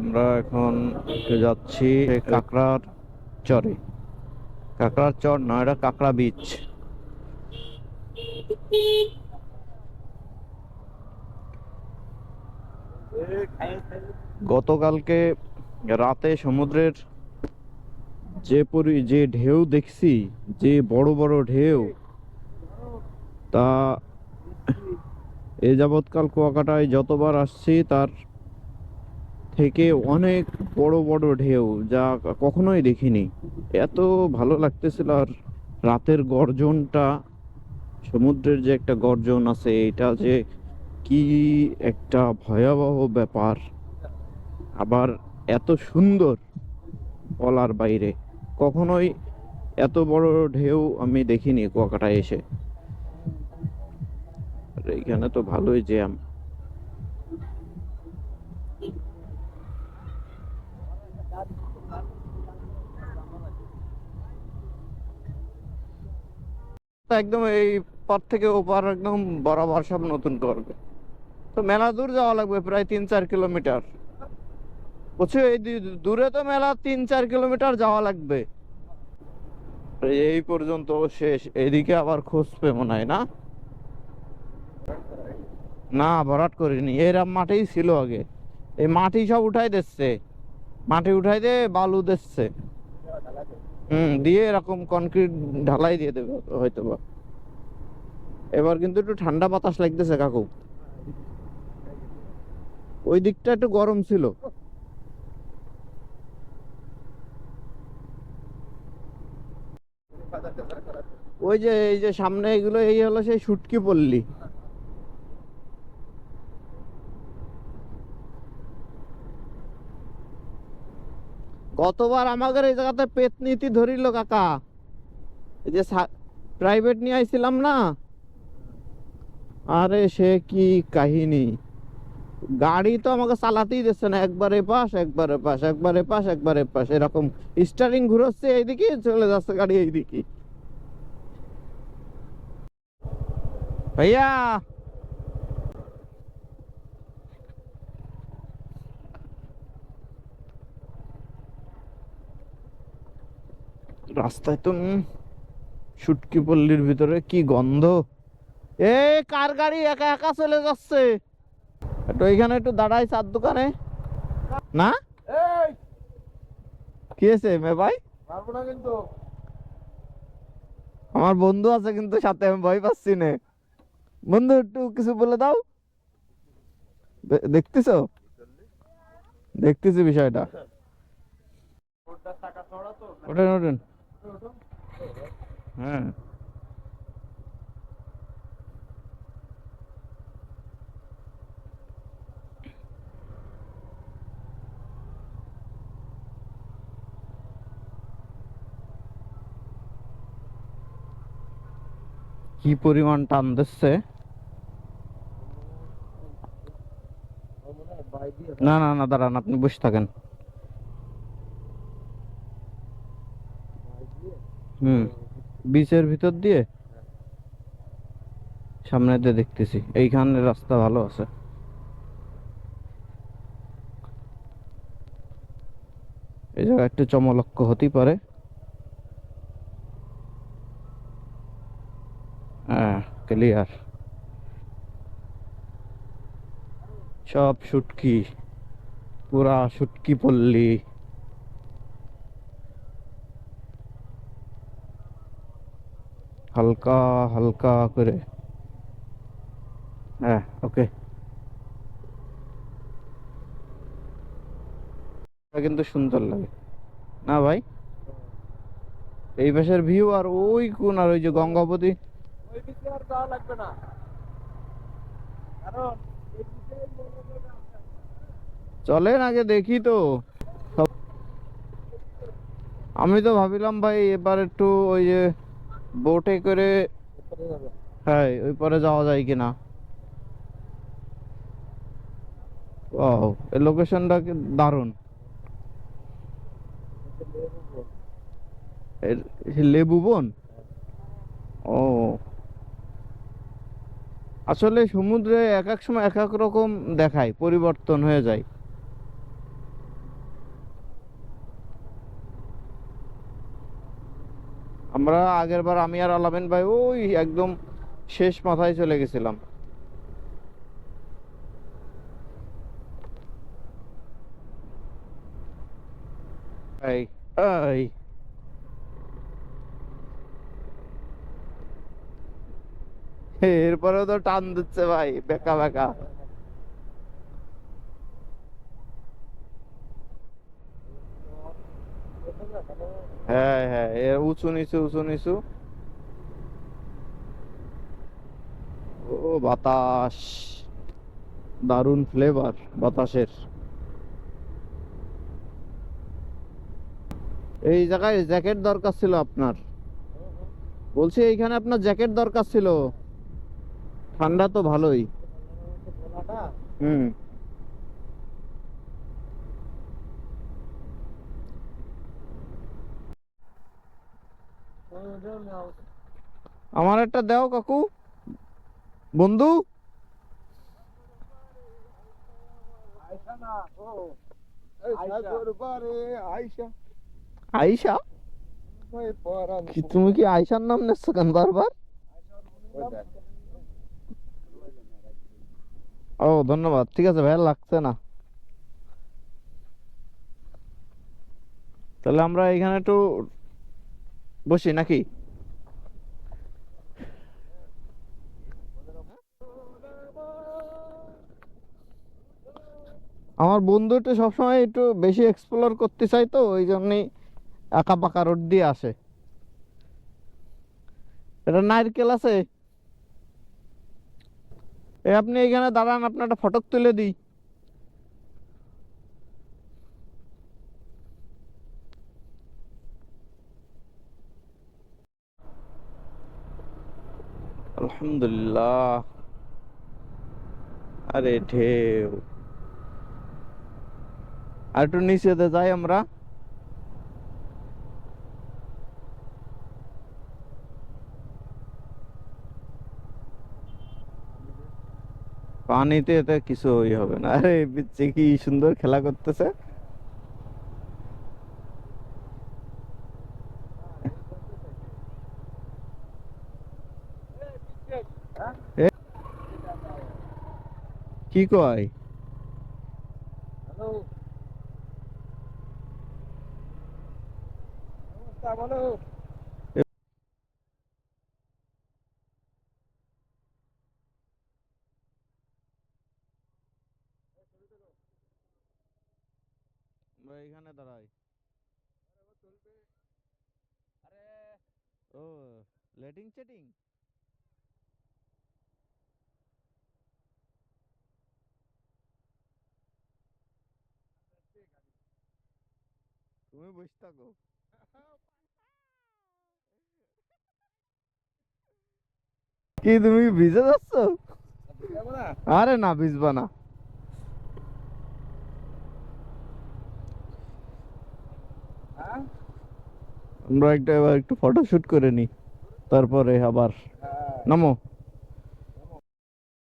আমরা এখন যাচ্ছি কাঁকড়ার চরে। কাঁকড়ার চর নয় এটা কাঁকড়া বিচ। গতকালকে রাতে সমুদ্রের যে পরি, যে ঢেউ দেখছি, যে বড় বড় ঢেউ, তা এ যাবৎকাল কুয়াকাটায় যতবার আসছি, তার থেকে অনেক বড় বড় ঢেউ যা কখনোই দেখিনি। এত ভালো লাগতেছিল আর রাতের গর্জনটা, সমুদ্রের যে একটা গর্জন আছে, এটা যে কি একটা ভয়াবহ ব্যাপার। আবার এত সুন্দর বলার বাইরে। কখনোই এত বড় ঢেউ আমি দেখিনি কুয়াকাটায় এসে। আর এইখানে তো ভালোই জ্যাম। একদম এই পার থেকে ওপার একদম বরাবর সব নতুন করবে। তো মেলা দূর যাওয়া লাগবে, প্রায় তিন চার কিলোমিটার। বুঝছ এই দূরে তো মেলা তিন চার কিলোমিটার যাওয়া লাগবে। এই পর্যন্ত শেষ, এদিকে আবার খুঁজবে মনে হয় না? না, ভরাট করিনি। এরম মাঠেই ছিল আগে। এই মাটি সব উঠাই দিচ্ছে। মাটি উঠাই দিয়ে বালু দিচ্ছে। হুম, দিয়ে এরকম কনক্রিট ঢালাই দিয়ে দেবে হয়তো বা এবার কিন্তু একটু ঠান্ডা বাতাস লাগতেছে কাকু। ওই দিকটা একটু গরম ছিল। ওই যে, এই যে সামনে এগুলো, এই হলো সেই শুটকি পল্লী। গতবার আমাদের এই জায়গাতে পেতনীতি ধরিল কাকা। এই যে প্রাইভেট নিয়ে আইছিলাম না? আরে সে কি কাহিনী? গাড়ি তো আমাকে চালাতেই দিচ্ছে না, একবারে পাশ একবারে পাশ একবারে পাশ একবারে পাশ এরকম স্টারিং ঘুরোচ্ছে এইদিকে, চলে যাচ্ছে গাড়ি এইদিকে। ভাইয়া! রাস্তায় তো শুটকি পল্লীর ভিতরে কি গন্ধ? এ কার গাড়ি? একা একা চলে যাচ্ছে। একটু এখানে একটু দাঁড়াই চার দোকানে। না? কি আছে মে ভাই? পারব না কিন্তু। আমার বন্ধু আছে কিন্তু সাথে আমি ভয় পাচ্ছি না। বন্ধু একটু কিছু বলে দাও। দেখতেছো? দেখতেছি বিষয়টা। ওঠেন ওঠেন। হ্যাঁ কি পরিমাণ টান দিচ্ছে? না না না দাঁড়ান আপনি বসে থাকেন। হুম। বিচের ভিতর দিয়ে সামনে দিয়ে দেখতেছি। এইখানে রাস্তা ভালো আছে। এই জায়গা একটু চমলক্ষ হতেই পারে। হ্যাঁ ক্লিয়ার সব শুটকি পুরা শুটকি পল্লী। হালকা হালকা করে। হ্যাঁ ওকে কিন্তু সুন্দর লাগে। না ভাই? এই পাশের ভিউ আর ওই কোন আর ওই যে গঙ্গাবতী চলেন আগে দেখি তো। আমি তো ভাবিলাম ভাই এবার একটু ওই যে বোটে করে হ্যাঁ ওই পরে যাওয়া যায় কিনা? ও এই লোকেশনটা দারুণ। লেবু বন? ও। আসলে সমুদ্রে এক এক সময় এক এক রকম দেখায়, পরিবর্তন হয়ে যায়। আমরা আগের বার আমি আর আলামিন ভাই ওই একদম শেষ মাথায় চলে গেছিলাম। এরপরেও তো টান দিচ্ছে ভাই, বেকা বেকা। হ্যাঁ হ্যাঁ এর উঁচু, নিচু উঁচু, নিচু। ও, বাতাস। দারুণ ফ্লেভার বাতাসের। এই জায়গায় জ্যাকেট দরকার ছিল আপনার। বলছি এইখানে আপনার জ্যাকেট দরকার ছিল। ঠান্ডা তো ভালোই। হুম। আমার একটা দাও কাকু। বন্ধু। আইসা কি তুমি কি আইসার নাম নিচ্ছ কেন বারবার? ও, ধন্যবাদ। ঠিক আছে ভাইয়া, লাগছে না। তাহলে আমরা এখানে একটু বসি নাকি? আমার বন্ধু একটু সবসময় একটু বেশি এক্সপ্লোর করতে চাই তো, ওই জন্যই আঁকা পাকা রোড দিয়ে আসে। এটা নারকেল আছে এ। আপনি এখানে দাঁড়ান আপনার একটা ফটক তুলে দিই। আলহামদুলিল্লাহ। আরে ঢেউ। আর একটু নিচেতে যাই আমরা। পানিতে এতে কিছু হবে না। আরে পিচ্ছে কি সুন্দর খেলা করতেছে। কি কয়? হ্যালো নমস্কার বলো এখানে দাঁড়াই। ও লেটিং চেটিং তুমি বসে থাকো। কি তুমি ভিজে যাচ্ছ? আরে না, ভিজবা না। আমরা একটা একটু ফটো শুট করে নি তারপরে আবার নামো।